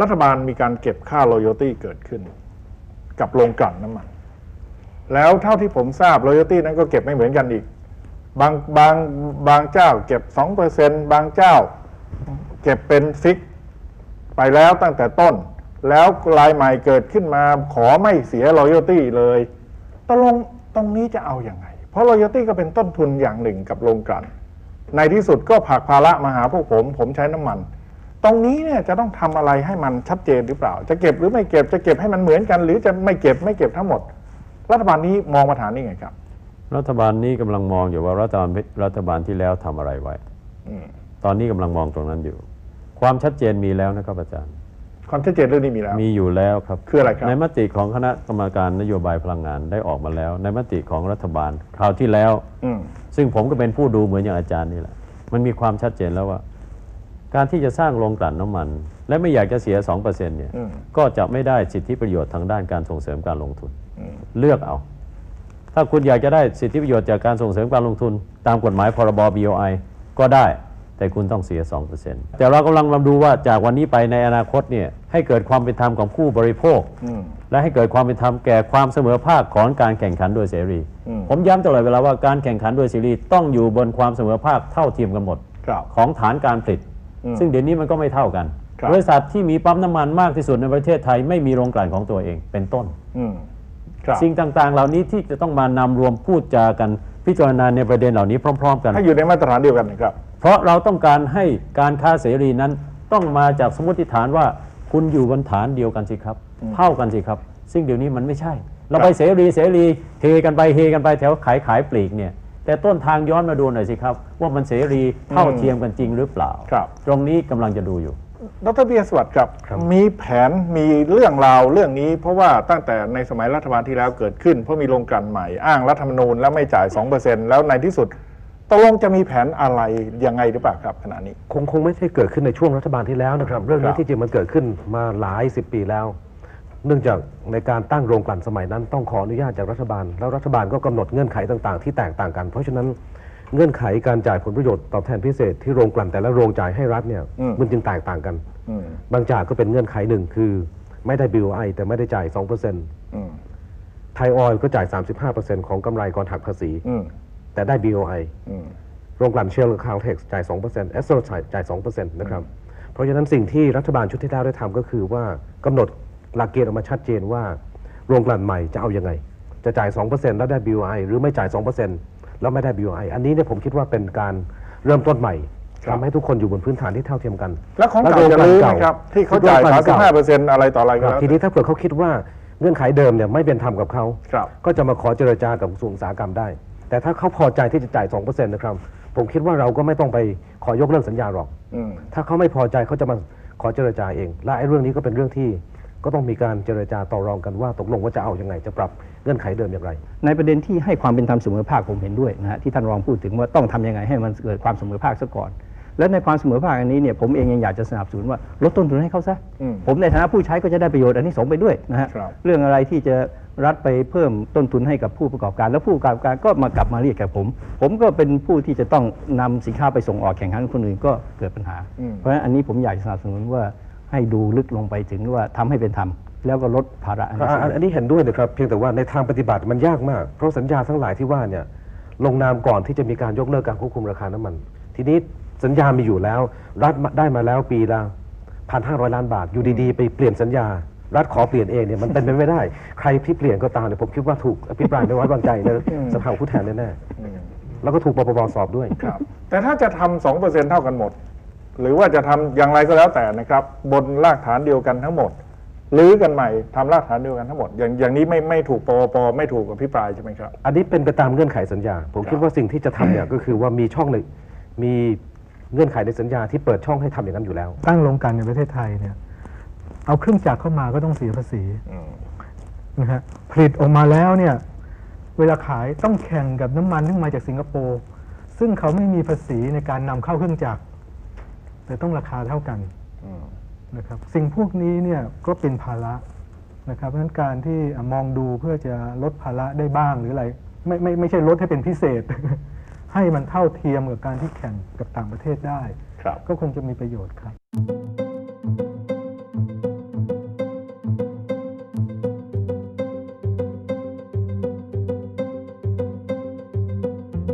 รัฐบาลมีการเก็บค่า royalty เกิดขึ้น กับโรงกลั่นน้ำมัน แล้วเท่าที่ผมทราบ royalty นั้นก็เก็บไม่เหมือนกันอีก บางบางบางเจ้าเก็บ 2%บางเจ้าเก็บเป็นฟิก ไปแล้วตั้งแต่ต้น แล้วรายใหม่เกิดขึ้นมาขอไม่เสีย royalty เลยตกลงตรงนี้จะเอาอยัางไง เพราะ royalty ก็เป็นต้นทุนอย่างหนึ่งกับโรงกลั่นในที่สุดก็ผลักภาระมาหาพวกผม ผมใช้น้ำมัน ตรงนี้เนี่ยจะต้องทำอะไรให้มันชัดเจนหรือเปล่า จะเก็บหรือไม่เก็บจะเก็บให้มันเหมือนกัน หรือจะไม่เก็บไม่เก็บทั้งหมด รัฐบาลนี้มองปัญหานี้ไงครับ รัฐบาลนี้กำลังมองอยู่ว่ารัฐบาลรัฐบาลที่แล้วทำอะไรไว้อืมตอนนี้กำลังมองตรงนั้นอยู่ ความชัดเจนมีแล้วนะครับอาจารย์ ความชัดเจนเรื่องนี้มีแล้ว มีอยู่แล้วครับคืออะไรครับในมติของคณะกรรมการนโยบายพลังงานได้ออกมาแล้ว ในมติของรัฐบาลคราวที่แล้วอืมซึ่งผมก็เป็นผู้ดูเหมือนอย่างอาจารย์นี่แหละมันมีความชัดเจนแล้วว่า การที่จะสร้างโรงกลั่นน้ำมัน และไม่อยากจะเสีย 2%เนี่ยอืมก็จะไม่ได้สิทธิประโยชน์ทางด้านการส่งเสริมการลงทุนอืมเลือกเอา ถ้าคุณอยากจะได้สิทธิประโยชน์จากการส่งเสริมการลงทุน ตามกฎหมายพรบ BOI ก็ได้ แต่คุณต้องเสีย 2%แต่เรากำลังลำดูว่าจากวันนี้ไปในอนาคตเนี่ยให้เกิดความเป็นธรรมของผู้บริโภคอืมและให้เกิดความเป็นธรรมแก่ความเสมอภาคของการแข่งขันโดยเสรีอืมผมย้ำตลอดเวลาว่าการแข่งขันโดยเสรีต้องอยู่บนความเสมอภาคเท่าเทียมกันหมดครับของฐานการผลิตอืม ซึ่งเดี๋ยวนี้มันก็ไม่เท่ากันครับบริษัทที่มีปั๊มน้ำมันมากที่สุดในประเทศไทยไม่มีโรงกลั่นของตัวเองเป็นต้นอืมครับสิ่งต่างๆ เหล่านี้ที่จะต้องมานำรวมพูดจากันพิจารณาในประเด็นเหล่านี้พร้อม ๆ กันให้อยู่ในมาตรฐานเดียวกันนะครับ เพราะเราต้องการให้การค้าเสรีนั้นต้องมาจากสมมติฐานว่าคุณอยู่บนฐานเดียวกันสิครับเท่ากันสิครับ ซึ่งเดี๋ยวนี้มันไม่ใช่ เราไปเสรีเสรีเฮกันไปเฮกันไปแถวขายขายปลีกเนี่ย แต่ต้นทางย้อนมาดูหน่อยสิครับ ว่ามันเสรีเท่าเทียมกันจริงหรือเปล่า ครับ ตรงนี้กำลังจะดูอยู่ดรเบียร์สวัสดิ์ครับ มีแผนมีเรื่องราวเรื่องนี้ เพราะว่าตั้งแต่ในสมัยรัฐบาลที่แล้วเกิดขึ้น เพราะมีโรงกลั่นใหม่อ้างรัฐธรรมนูญแล้วไม่จ่าย 2%แล้วในที่สุดตกลงจะมีแผนอะไรยังไงหรือเปล่าครับขณะนี้ คงคงไม่ใช่เกิดขึ้นในช่วงรัฐบาลที่แล้วนะครับ เรื่องคนี้รับที่จริงมันเกิดขึ้นมาหลายสิบปีแล้ว เนื่องจากในการตั้งโรงกลั่นสมัยนั้นต้องขออนุญาตจากรัฐบาล แล้วรัฐบาลก็กำหนดเงื่อนไขต่างๆ ที่แตกต่างกัน เพราะฉะนั้นเงื่อนไขการจ่ายผลประโยชน์ตอบแทนพิเศษที่โรงกลั่นแต่ละโรงจ่ายให้รัฐเนี่ยอืม มันจึงแตกต่างกัน อืมบางจากก็เป็นเงื่อนไขหนึ่งคือ ไม่ได้ BOI แต่ไม่ได้จ่าย2%อืมไทยออยล์ก็จ่าย 35%ของกำไรก่อนหักภาษี อืมแต่ได้ BOI อืม โรงกลั่นเชลคาวเท็กซ์จ่าย2%เอสโซจ่ายจ่าย2%นะครับ เพราะฉะนั้นสิ่งที่รัฐบาลชุดที่แล้วได้ทำก็คือว่ากำหนด หลักเกณฑ์ออกมาชัดเจนว่าโรงกลั่นใหม่จะเอาอยัางไง จะจ่าย 2%แล้วได้ BOI หรือไม่จ่าย 2%แล้วไม่ได้ BOI อันนี้เนี่ยผมคิดว่าเป็นการเริ่มต้นใหม่ครับทำให้ทุกคนอยู่บนพื้นฐานที่เท่าเทียมกัน แล้วของแล้เก่าจะโงกลั่นรื้อไหมครับที่เขาจ่ายโรงกลั่นเก่35%อะไรต่ออะไรก็ครับแล้วทีนี้ถ้าเผื่อเขาคิดว่าเงื่อนไขเดิมเนี่ยไม่เป็นธรรมกับเขาครับก็จะมาขอเจรจากับกระทรวงอุตสาหกรรมได้ แต่ถ้าเขาพอใจที่จะจ่าย 2%นะครับผมคิดว่าเราก็ไม่ต้องไปขอยกเลิกสัญญาหรอกอืมถ้าเขาไม่พอใจเขาจะมาขอเจรจาเอง และไอ้เรื่องนี้ก็เป็นเรื่องที่ ก็ต้องมีการเจรจาต่อรองกันว่าตกลงว่าจะเอาอยัางไงจะปรับเงื่อนไขเดิมอย่างไร ในประเด็นที่ให้ความเป็นธรรมเสมอภาคผมเห็นด้วยนะฮะที่ท่านรองพูดถึงว่าต้องทำยังไงให้มันเกิดความเสมอภาคซะก่อน และในความเสมอภาคอันนี้เนี่ยผมเองยังอยากจะสนับสนุนว่าลดต้นทุนให้เขาซะอืมผมในฐานะผู้ใช้ก็จะได้ประโยชน์อันนี้สงส์ไปด้วยนะฮะครับเรื่องอะไรที่จะรัฐไปเพิ่มต้นทุนให้กับผู้ประกอบการ แล้วผู้ประกอบการก็มากลับมาเรียกกับผม ผมก็เป็นผู้ที่จะต้องนำสินค้าไปส่งออกแข่งขันกับคนอื่นก็เกิดปัญหาอืมเพราะฉะนั้นอันนี้ผมอยากจะสนับสนุนว่า ให้ดูลึกลงไปถึงว่าทำให้เป็นธรรมแล้วก็ลดภาระอันนี้อ่าอันอันนี้เห็นด้วยนะครับ เพียงแต่ว่าในทางปฏิบัติมันยากมาก เพราะสัญญาทั้งหลายที่ว่าเนี่ยลงนามก่อนที่จะมีการยกเลิกการควบคุมราคาน้ำมัน ทีนี้สัญญามีอยู่แล้ว รัฐได้มาแล้วปีละพันห้าร้อยล้านบาท อยู่ดีๆ ไปเปลี่ยนสัญญา รัฐขอเปลี่ยนเองเนี่ยมันเป็นไปไม่ได้ ใครที่เปลี่ยนก็ตามเนี่ยผมคิดว่าถูกอภิปรายไม่ไว้วางใจในสภาผู้แทนแน่อืมๆแล้วก็ถูกปปปสอบด้วยครับแต่ถ้าจะทำสองเปอร์เซ็นเท่ากันหมด หรือว่าจะทำอย่างไรก็แล้วแต่นะครับ บนรากฐานเดียวกันทั้งหมดรื้อกันใหม่ทำรากฐานเดียวกันทั้งหมด อย่างอย่างนี้ไม่ไม่ถูกปปปไม่ถูกกับพิปรายใช่ไหมครับ อันนี้เป็นไปตามเงื่อนไขสัญญา ผมคิดว่าสิ่งที่จะทำเนี่ยก็คือว่ามีช่องหนึ่งมีเงื่อนไขในสัญญาที่เปิดช่องให้ทำอย่างนั้นอยู่แล้ว ตั้งโรงกลันในประเทศไทยเนี่ย เอาเครื่องจักรเข้ามาก็ต้องเสียภาษีอืมนะฮะผลิตออกมาแล้วเนี่ย เวลาขายต้องแข่งกับน้ำมันที่มาจากสิงคโปร์ซึ่งเขาไม่มีภาษีในการนำเข้าเครื่องจักร แต่ต้องราคาเท่ากันอืมนะครับสิ่งพวกนี้เนี่ยก็เป็นภาระนะครับเพราะฉะนั้นการที่อะมองดูเพื่อจะลดภาระได้บ้างหรืออะไรไม่ไม่ไม่ใช่ลดให้เป็นพิเศษ ให้มันเท่าเทียมกับการที่แข่งกับต่างประเทศได้ครับก็คงจะมีประโยชน์ครับ